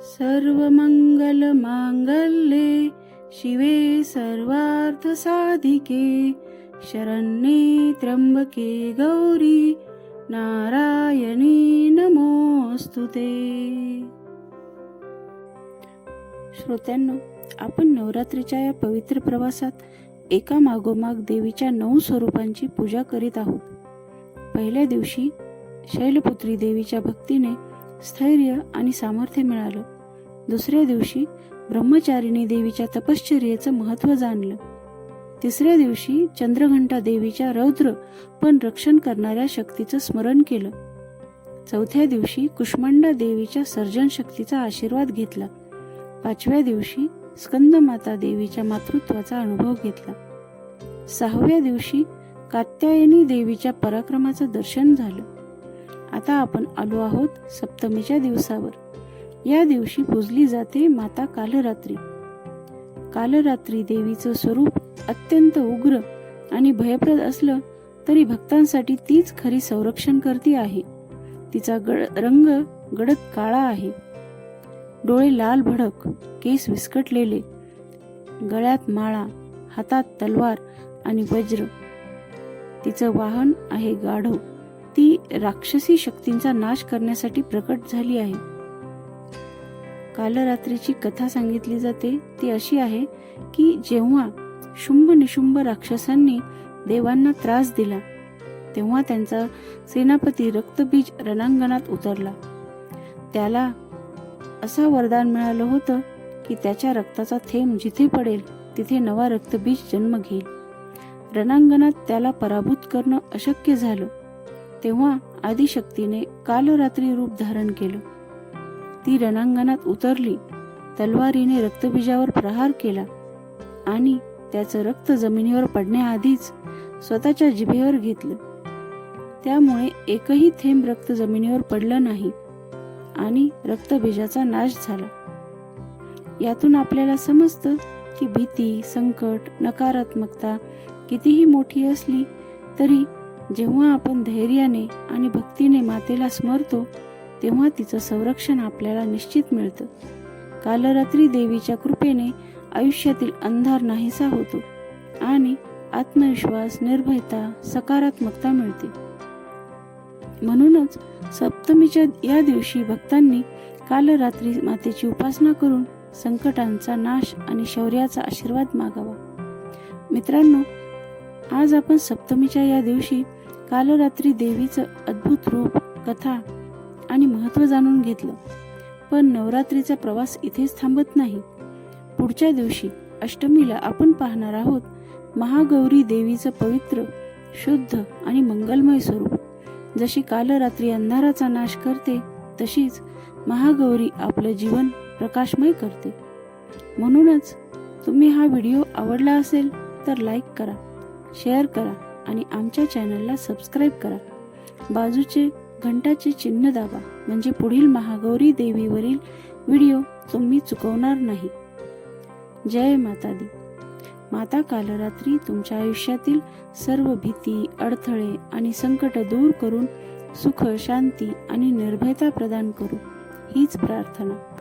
सर्वमङ्गलमाङ्गल्ये शिवे सर्वार्थसाधिके शरण्ये त्र्यम्बके गौरी नारायणी नमोऽस्तु ते। श्रोत्यांनो आपण नवरात्रीच्या या पवित्र प्रवासात एका मागोमाग देवीच्या नऊ स्वरूपांची पूजा करीत आहोत. पहिल्या दिवशी शैलपुत्री देवीच्या भक्तीने स्थैर्य आणि सामर्थ्य मिळालं. दुसऱ्या दिवशी ब्रह्मचारिणी देवीच्या तपश्चर्येचं महत्त्व जाणलं. तिसऱ्या दिवशी चंद्रघंटा देवीच्या रौद्र पण रक्षण करणाऱ्या शक्तीचं स्मरण केलं. चौथ्या दिवशी कुष्मांडा देवीच्या सर्जन शक्तीचा आशीर्वाद घेतला. पाचव्या दिवशी स्कंदमाता देवीच्या मातृत्वाचा अनुभव घेतला. सहाव्या दिवशी कात्यायनी देवीच्या पराक्रमाचं दर्शन झालं. आता आपण आलो आहोत सप्तमीच्या दिवसावर. या दिवशी पूजली जाते माता कालरात्री. कालरात्री देवीचं स्वरूप अत्यंत उग्र आणि भयप्रद असलं तरी भक्तांसाठी तीच खरी संरक्षण करती आहे. तिचा गड रंग गडद काळा आहे. डोळे लाल भडक केस विस्कटलेले गळ्यात माळा हातात तलवार आणि वज्र. तिचं वाहन आहे गाढव. ती राक्षसी शक्तींचा नाश करण्यासाठी प्रकट झाली आहे. कालरात्रीची कथा सांगितली जाते ती अशी आहे की जेव्हा शुंभ निशुंभ राक्षसांनी देवांना त्रास दिला तेव्हा त्यांचा सेनापती रक्तबीज रणांगणात उतरला. त्याला असा वरदान मिळालं होतं की त्याच्या रक्ताचा थेंब जिथे पडेल तिथे नवा रक्तबीज जन्म घेईल. रणांगणात त्याला पराभूत करणं अशक्य झालं. तेव्हा आदिशक्तीने कालरात्री रूप धारण केलं. ती रणांगणात उतरली तलवारीने रक्तबीजावर प्रहार केला आणि त्याचं रक्त जमिनीवर पडण्याआधीच स्वतःच्या जिभेवर घेतलं. त्यामुळे एकही थेंब रक्त जमिनीवर पडलं नाही आणि रक्तबीजाचा नाश झाला. यातून आपल्याला समजतं की भीती संकट नकारात्मकता कितीही मोठी असली तरी जेव्हा आपण धैर्याने आणि भक्तीने मातेला स्मरतो तेव्हा तिचं संरक्षण आपल्याला निश्चित मिळतं. कालरात्री देवीच्या कृपेने आयुष्यातील अंधार नाहीसा होतो आणि आत्मविश्वास निर्भयता सकारात्मकता मिळते. म्हणूनच सप्तमीच्या या दिवशी भक्तांनी कालरात्री मातेची उपासना करून संकटांचा नाश आणि शौर्याचा आशीर्वाद मागावा. मित्रांनो आज आपण सप्तमीच्या या दिवशी कालरात्री देवीचं अद्भुत रूप कथा आणि महत्त्व जाणून घेतलं. पण नवरात्रीचा प्रवास इथेच थांबत नाही. पुढच्या दिवशी अष्टमीला आपण पाहणार आहोत महागौरी देवीचं पवित्र शुद्ध आणि मंगलमय स्वरूप. जशी कालरात्री अंधाराचा नाश करते तशीच महागौरी आपलं जीवन प्रकाशमय करते. म्हणूनच तुम्ही हा व्हिडिओ आवडला असेल तर लाईक करा शेअर करा आणि आमच्या चॅनलला सबस्क्राईब करा. बाजूचे घंटाचे चिन्ह दाबा म्हणजे पुढील महागौरी देवीवरील व्हिडिओ तुम्ही चुकवणार नाही. जय माता दी माता कालरात्री तुमच्या आयुष्यातील सर्व भीती अडथळे आणि संकट दूर करून सुख शांती आणि निर्भयता प्रदान करू. हीच प्रार्थना.